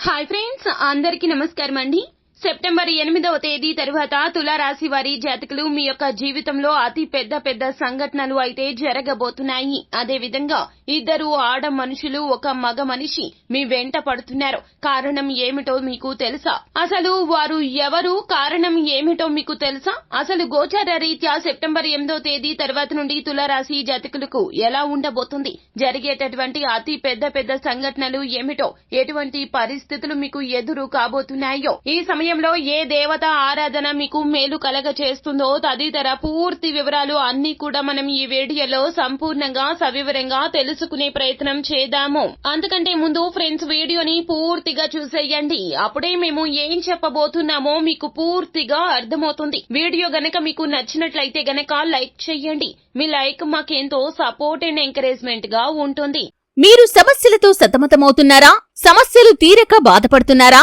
Hi friends అందరికీ నమస్కారం అండి సెప్టెంబర్ ఎనిమిదవ తేదీ తరువాత తులారాశి వారి జాతకులు మీ యొక్క జీవితంలో అతి పెద్ద పెద్ద సంఘటనలు అయితే జరగబోతున్నాయి. అదే విధంగా ఇద్దరు ఆడ మనుషులు ఒక మగ మనిషి మీ వెంట పడుతున్నారు. కారణం ఏమిటో మీకు తెలుసా? అసలు వారు ఎవరు? కారణం ఏమిటో మీకు తెలుసా? అసలు గోచార రీత్యా సెప్టెంబర్ ఎనిమిదో తేదీ తర్వాత నుండి తులారాశి జాతకులకు ఎలా ఉండబోతుంది? జరిగేటటువంటి అతి పెద్ద పెద్ద సంఘటనలు ఏమిటో? ఎటువంటి పరిస్థితులు మీకు ఎదురు కాబోతున్నాయో? ఈ సమయం సమయంలో ఏ దేవత ఆరాధన మీకు మేలు కలగ చేస్తుందో తదితర పూర్తి వివరాలు అన్ని కూడా మనం ఈ వీడియోలో సంపూర్ణంగా సవివరంగా తెలుసుకునే ప్రయత్నం చేద్దాము. అందుకంటే ముందు ఫ్రెండ్స్ వీడియోని పూర్తిగా చూసేయండి. అప్పుడే మేము ఏం చెప్పబోతున్నామో మీకు పూర్తిగా అర్థమవుతుంది. వీడియో గనక మీకు నచ్చినట్లయితే గనక లైక్ చేయండి. మీ లైక్ మాకెంతో సపోర్ట్ అండ్ ఎంకరేజ్మెంట్గా ఉంటుంది. మీరు సమస్యలతో సతమతమవుతున్నారా? సమస్యలు తీరక బాధపడుతున్నారా?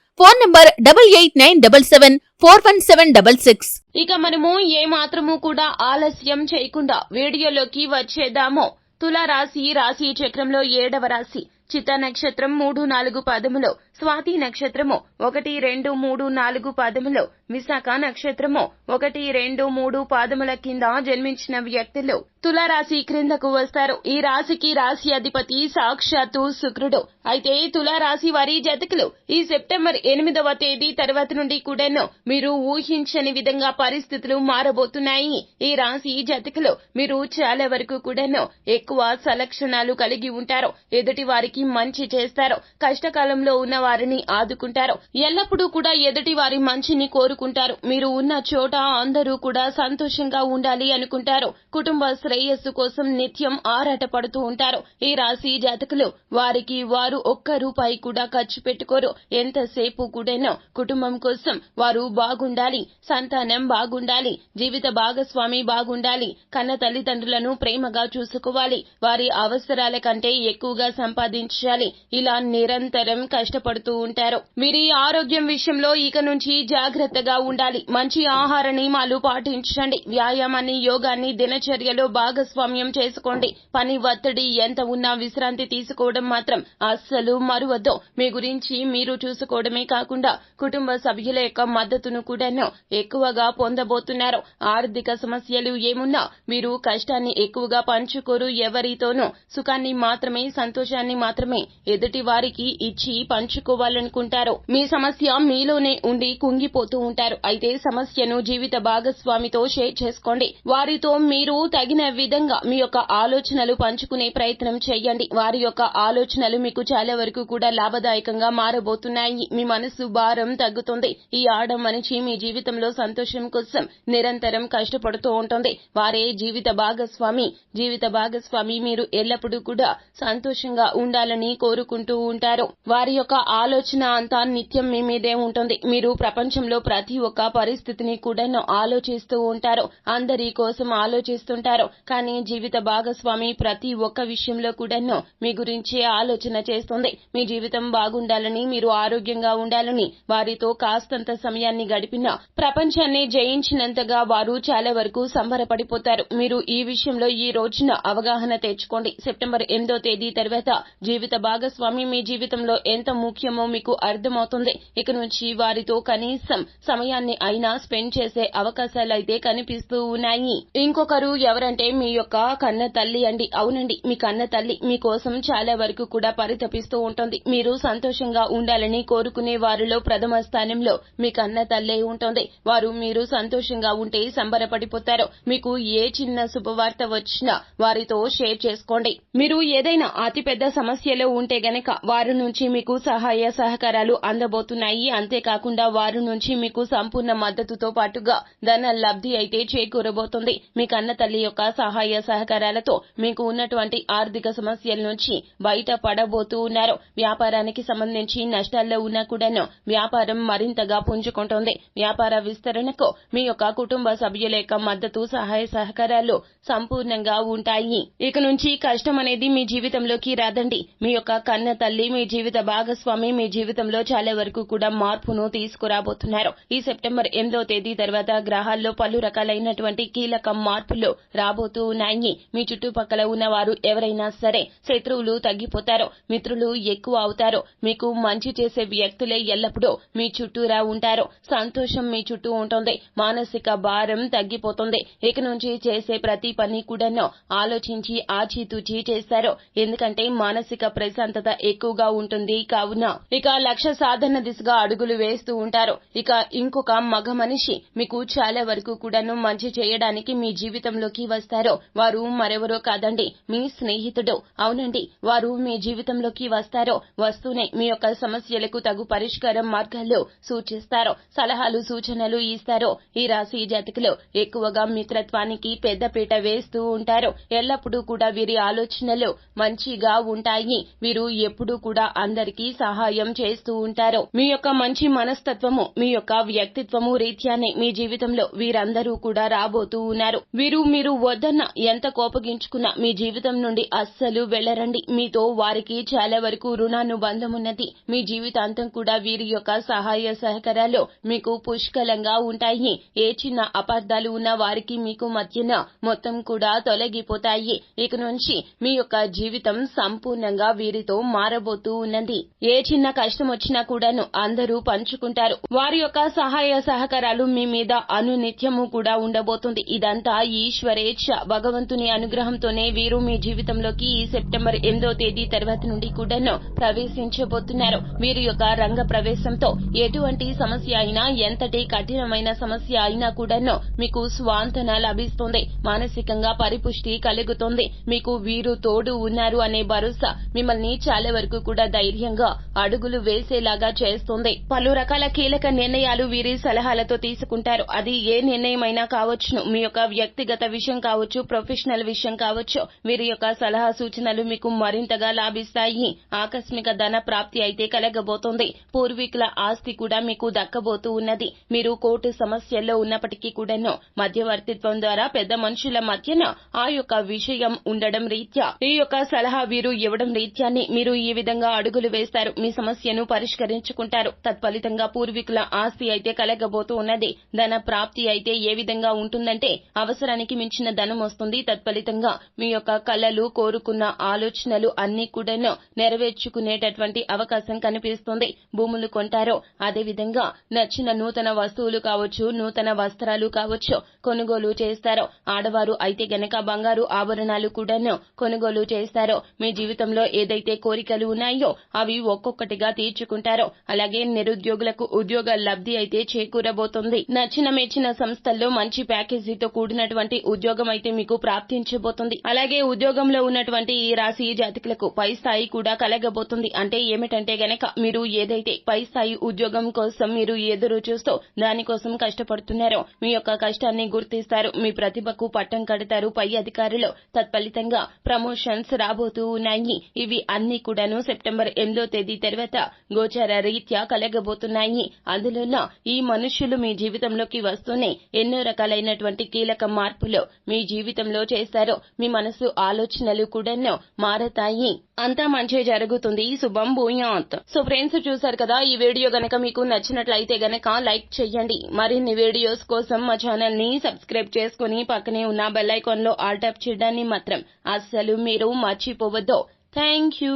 Phone number double eight nine double seven four one seven double six. ఇక మనము ఏ మాత్రము కూడా ఆలస్యం చేయకుండా వీడియోలోకి వచ్చేద్దాము. తుల రాశి రాశి చక్రంలో ఏడవ రాశి. చిత్త నక్షత్రం మూడు నాలుగు పదములో. స్వాతి నక్షత్రము ఒకటి రెండు మూడు నాలుగు పాదములో విశాఖ నక్షత్రము ఒకటి రెండు మూడు పాదముల కింద జన్మించిన వ్యక్తులు తులారాశి క్రిందకు వస్తారు. ఈ రాశికి రాశి అధిపతి సాక్షాత్తు శుక్రుడు. అయితే తులారాశి వారి జతకులు ఈ సెప్టెంబర్ ఎనిమిదవ తేదీ తర్వాత నుండి కూడాను మీరు ఊహించని విధంగా పరిస్థితులు మారబోతున్నాయి. ఈ రాశి జతకులు మీరు చాలా వరకు కూడాను ఎక్కువ సలక్షణాలు కలిగి ఉంటారు. ఎదుటి వారికి మంచి చేస్తారు. కష్టకాలంలో ఉన్న వారిని ఆదుకుంటారు. ఎల్లప్పుడూ కూడా ఎదుటి వారి మంచిని కోరుకుంటారు. మీరు ఉన్న చోట అందరూ కూడా సంతోషంగా ఉండాలి అనుకుంటారు. కుటుంబ శ్రేయస్సు కోసం నిత్యం ఆరాట పడుతూ ఉంటారు. ఈ రాశి జాతకులు వారికి వారు ఒక్క రూపాయి కూడా ఖర్చు పెట్టుకోరు. ఎంతసేపు కూడానో కుటుంబం కోసం వారు బాగుండాలి. సంతానం బాగుండాలి. జీవిత భాగస్వామి బాగుండాలి. కన్న తల్లిదండ్రులను ప్రేమగా చూసుకోవాలి. వారి అవసరాల కంటే ఎక్కువగా సంపాదించాలి. ఇలా నిరంతరం కష్టపడుతూ ఉంటారు. వీరి ఆరోగ్యం విషయంలో ఇక నుంచి జాగ్రత్తగా ఉండాలి. మంచి ఆహార నియమాలు పాటించండి. వ్యాయామాన్ని యోగాన్ని దినచర్యలో భాగస్వామ్యం చేసుకోండి. పని ఒత్తిడి ఎంత ఉన్నా విశ్రాంతి తీసుకోవడం మాత్రం అస్సలు మరువద్దు. మీ గురించి మీరు చూసుకోవడమే కాకుండా కుటుంబ సభ్యుల యొక్క మద్దతును కూడాను ఎక్కువగా పొందబోతున్నారు. ఆర్థిక సమస్యలు ఏమున్నా మీరు కష్టాన్ని ఎక్కువగా పంచుకోరు. ఎవరితోనూ సుఖాన్ని మాత్రమే సంతోషాన్ని మాత్రమే ఎదుటి వారికి ఇచ్చి పంచు పంచుకోవాలనుకుంటారు మీ సమస్య మీలోనే ఉండి కుంగిపోతూ ఉంటారు. అయితే సమస్యను జీవిత భాగస్వామితో షేర్ చేసుకోండి. వారితో మీరు తగిన విధంగా మీ యొక్క ఆలోచనలు పంచుకునే ప్రయత్నం చేయండి. వారి యొక్క ఆలోచనలు మీకు చాలా వరకు కూడా లాభదాయకంగా మారబోతున్నాయి. మీ మనసు భారం తగ్గుతుంది. ఈ ఆడ మనిషి మీ జీవితంలో సంతోషం కోసం నిరంతరం కష్టపడుతూ ఉంటుంది. వారే జీవిత భాగస్వామి. జీవిత భాగస్వామి మీరు ఎల్లప్పుడూ కూడా సంతోషంగా ఉండాలని కోరుకుంటూ ఉంటారు. వారి యొక్క ఆలోచన అంతా నిత్యం మీ మీదే ఉంటుంది. మీరు ప్రపంచంలో ప్రతి ఒక్క పరిస్థితిని కూడా ఆలోచిస్తూ ఉంటారు. అందరి కోసం ఆలోచిస్తుంటారు. కానీ జీవిత భాగస్వామి ప్రతి ఒక్క విషయంలో కూడా మీ గురించి ఆలోచన చేస్తుంది. మీ జీవితం బాగుండాలని మీరు ఆరోగ్యంగా ఉండాలని వారితో కాస్తంత సమయాన్ని గడిపినా ప్రపంచాన్ని జయించినంతగా వారు చాలా వరకు సంబరపడిపోతారు. మీరు ఈ విషయంలో ఈ రోజున అవగాహన తెచ్చుకోండి. సెప్టెంబర్ ఎనిమిదో తేదీ తర్వాత జీవిత భాగస్వామి మీ జీవితంలో ఎంత ముఖ్యం ముఖ్యమో మీకు అర్థమవుతుంది. ఇక నుంచి వారితో కనీసం సమయాన్ని అయినా స్పెండ్ చేసే అవకాశాలు అయితే కనిపిస్తూ ఉన్నాయి. ఇంకొకరు ఎవరంటే మీ యొక్క కన్న తల్లి అండి. అవునండి మీ కన్న తల్లి మీకోసం చాలా వరకు కూడా పరితపిస్తూ ఉంటుంది. మీరు సంతోషంగా ఉండాలని కోరుకునే వారిలో ప్రథమ స్థానంలో మీ కన్న తల్లే ఉంటుంది. వారు మీరు సంతోషంగా ఉంటే సంబరపడిపోతారు. మీకు ఏ చిన్న శుభవార్త వచ్చినా వారితో షేర్ చేసుకోండి. మీరు ఏదైనా అతిపెద్ద సమస్యలో ఉంటే గనక వారి నుంచి మీకు సహాయం సహాయ సహకారాలు అందబోతున్నాయి. అంతేకాకుండా వారి నుంచి మీకు సంపూర్ణ మద్దతుతో పాటుగా ధన లబ్ధి అయితే చేకూరబోతుంది. మీ కన్న తల్లి యొక్క సహాయ సహకారాలతో మీకు ఉన్నటువంటి ఆర్థిక సమస్యల నుంచి బయట పడబోతూ ఉన్నారు. వ్యాపారానికి సంబంధించి నష్టాల్లో ఉన్నా కూడాను వ్యాపారం మరింతగా పుంజుకుంటోంది. వ్యాపార విస్తరణకు మీ యొక్క కుటుంబ సభ్యుల యొక్క మద్దతు సహాయ సహకారాలు సంపూర్ణంగా ఉంటాయి. ఇక నుంచి కష్టం అనేది మీ జీవితంలోకి రాదండి. మీ యొక్క కన్న తల్లి మీ జీవిత భాగస్వామి మీ జీవితంలో చాలా వరకు కూడా మార్పును తీసుకురాబోతున్నారు. ఈ సెప్టెంబర్ ఎనిమిదో తేదీ తర్వాత గ్రహాల్లో పలు రకాలైనటువంటి కీలక మార్పులు రాబోతూ ఉన్నాయి. మీ చుట్టుపక్కల ఉన్న వారు ఎవరైనా సరే శత్రువులు తగ్గిపోతారు. మిత్రులు ఎక్కువ అవుతారు. మీకు మంచి చేసే వ్యక్తులే ఎల్లప్పుడూ మీ చుట్టూరా ఉంటారు. సంతోషం మీ చుట్టూ ఉంటుంది. మానసిక భారం తగ్గిపోతుంది. ఇక నుంచి చేసే ప్రతి పని కూడాను ఆలోచించి ఆచితూచి చేస్తారు. ఎందుకంటే మానసిక ప్రశాంతత ఎక్కువగా ఉంటుంది. కావున ఇక లక్ష్య సాధన దిశగా అడుగులు వేస్తూ ఉంటారు. ఇక ఇంకొక మగ మనిషి మీకు చాలా వరకు కూడాను మంచి చేయడానికి మీ జీవితంలోకి వస్తారు. వారు మరెవరో కాదండి మీ స్నేహితుడు. అవునండి వారు మీ జీవితంలోకి వస్తారు. వస్తూనే మీ యొక్క సమస్యలకు తగు పరిష్కారం మార్గాలు సూచిస్తారు. సలహాలు సూచనలు ఇస్తారు. ఈ రాశి జాతకులు ఎక్కువగా మిత్రత్వానికి పెద్దపీట వేస్తూ ఉంటారు. ఎల్లప్పుడూ కూడా వీరి ఆలోచనలు మంచిగా ఉంటాయి. వీరు ఎప్పుడూ కూడా అందరికీ సహాయం చేస్తూ ఉంటారు. మీ యొక్క మంచి మనస్తత్వము మీ యొక్క వ్యక్తిత్వము రీత్యానే మీ జీవితంలో వీరందరూ కూడా రాబోతూ ఉన్నారు. వీరు మీరు వద్దన్న ఎంత కోపగించుకున్నా మీ జీవితం నుండి అస్సలు వెళ్ళరండి మీతో వారికి చాలా వరకు రుణానుబంధం ఉన్నది మీ జీవితాంతం కూడా వీరి యొక్క సహాయ సహకారాలు మీకు పుష్కలంగా ఉంటాయి. ఏ చిన్న అపార్థాలు ఉన్న వారికి మీకు మధ్యన మొత్తం కూడా తొలగిపోతాయి. ఇక నుంచి మీ యొక్క జీవితం సంపూర్ణంగా వీరితో మారబోతూ ఉన్నది. ఏ చిన్న కష్టం వచ్చినా కూడాను అందరూ పంచుకుంటారు. వారి యొక్క సహాయ సహకారాలు మీ మీద అనునిత్యము కూడా ఉండబోతుంది. ఇదంతా ఈశ్వరేచ్ఛ భగవంతుని అనుగ్రహంతోనే వీరు మీ జీవితంలోకి ఈ సెప్టెంబర్ ఎనిమిదో తేదీ తర్వాత నుండి కూడాను ప్రవేశించబోతున్నారు. వీరి యొక్క రంగ ప్రవేశంతో ఎటువంటి సమస్య అయినా ఎంతటి కఠినమైన సమస్య అయినా కూడాను మీకు స్వాంతన లభిస్తుంది. మానసికంగా పరిపుష్టి కలుగుతుంది. మీకు వీరు తోడు ఉన్నారు అనే భరోసా మిమ్మల్ని చాలా వరకు కూడా ధైర్యంగా అడుగులు వేసేలాగా చేస్తుంది. పలు రకాల కీలక నిర్ణయాలు వీరి సలహాలతో తీసుకుంటారు. అది ఏ నిర్ణయమైనా కావచ్చును. మీ యొక్క వ్యక్తిగత విషయం కావచ్చు ప్రొఫెషనల్ విషయం కావచ్చు వీరి యొక్క సలహా సూచనలు మీకు మరింతగా లాభిస్తాయి. ఆకస్మిక ధన ప్రాప్తి అయితే కలగబోతోంది. పూర్వీకుల ఆస్తి కూడా మీకు దక్కబోతూ ఉన్నది. మీరు కోర్టు సమస్యల్లో ఉన్నప్పటికీ కూడాను మధ్యవర్తిత్వం ద్వారా పెద్ద మనుషుల మధ్యన ఆ యొక్క విషయం ఉండడం రీత్యా ఈ యొక్క సలహా వీరు ఇవ్వడం రీత్యాన్ని మీరు ఈ విధంగా అడుగులు వేస్తారు. మీ సమస్యను పరిష్కరించుకుంటారు. తత్ఫలితంగా పూర్వీకుల ఆస్తి అయితే కలగబోతూ ఉన్నది. ధన ప్రాప్తి అయితే ఏ విధంగా ఉంటుందంటే అవసరానికి మించిన ధనం వస్తుంది. తత్ఫలితంగా మీ యొక్క కళలు కోరుకున్న ఆలోచనలు అన్ని కూడాను నెరవేర్చుకునేటటువంటి అవకాశం కనిపిస్తుంది. భూములు కొంటారో అదేవిధంగా నచ్చిన నూతన వస్తువులు కావచ్చు నూతన వస్త్రాలు కావచ్చు కొనుగోలు చేస్తారో ఆడవారు అయితే గనక బంగారు ఆభరణాలు కూడాను కొనుగోలు చేస్తారో మీ జీవితంలో ఏదైతే కోరికలు ఉన్నాయో అవి ఒక్కొక్కటిగా తీర్చుకుంటారో. అలాగే నిరుద్యోగులకు ఉద్యోగ లబ్ధి అయితే చేకూరబోతుంది. నచ్చిన మెచ్చిన సంస్థల్లో మంచి ప్యాకేజీతో కూడినటువంటి ఉద్యోగం అయితే మీకు ప్రాప్తించబోతుంది. అలాగే ఉద్యోగంలో ఉన్నటువంటి ఈ రాశి జాతకులకు పై స్థాయి కూడా కలగబోతుంది. అంటే ఏమిటంటే గనక మీరు ఏదైతే పై స్థాయి ఉద్యోగం కోసం మీరు ఎదురు చూస్తూ దానికోసం కష్టపడుతున్నారో మీ యొక్క కష్టాన్ని గుర్తిస్తారు. మీ ప్రతిభకు పట్టం కడతారు. పై అధికారులు తత్ఫలితంగా ప్రమోషన్స్ రాబోతూ ఉన్నాయి. ఇవి అన్ని కూడాను సెప్టెంబర్ ఎనిమిదో తేదీ తర్వాత గోచార రీత్యా కలగబోతున్నాయి. అందులోనూ ఈ మనుష్యులు మీ జీవితంలోకి వస్తూనే ఎన్నో రకాలైనటువంటి కీలక మార్పులు మీ జీవితంలో చేస్తారు మీ మనసు ఆలోచనలు కూడాను మారతాయి. అంతా మంచి జరుగుతుంది. శుభం భూయాత్. సో ఫ్రెండ్స్ చూసారు కదా ఈ వీడియో గనక మీకు నచ్చినట్లయితే గనక లైక్ చేయండి. మరిన్ని వీడియోస్ కోసం మా ఛానల్ని సబ్స్క్రైబ్ చేసుకుని పక్కనే ఉన్న బెల్ ఐకాన్లో ఆల్ ట్యాప్ చేయడాన్ని మాత్రం అస్సలు మీరు మర్చిపోవద్దు. Thank you.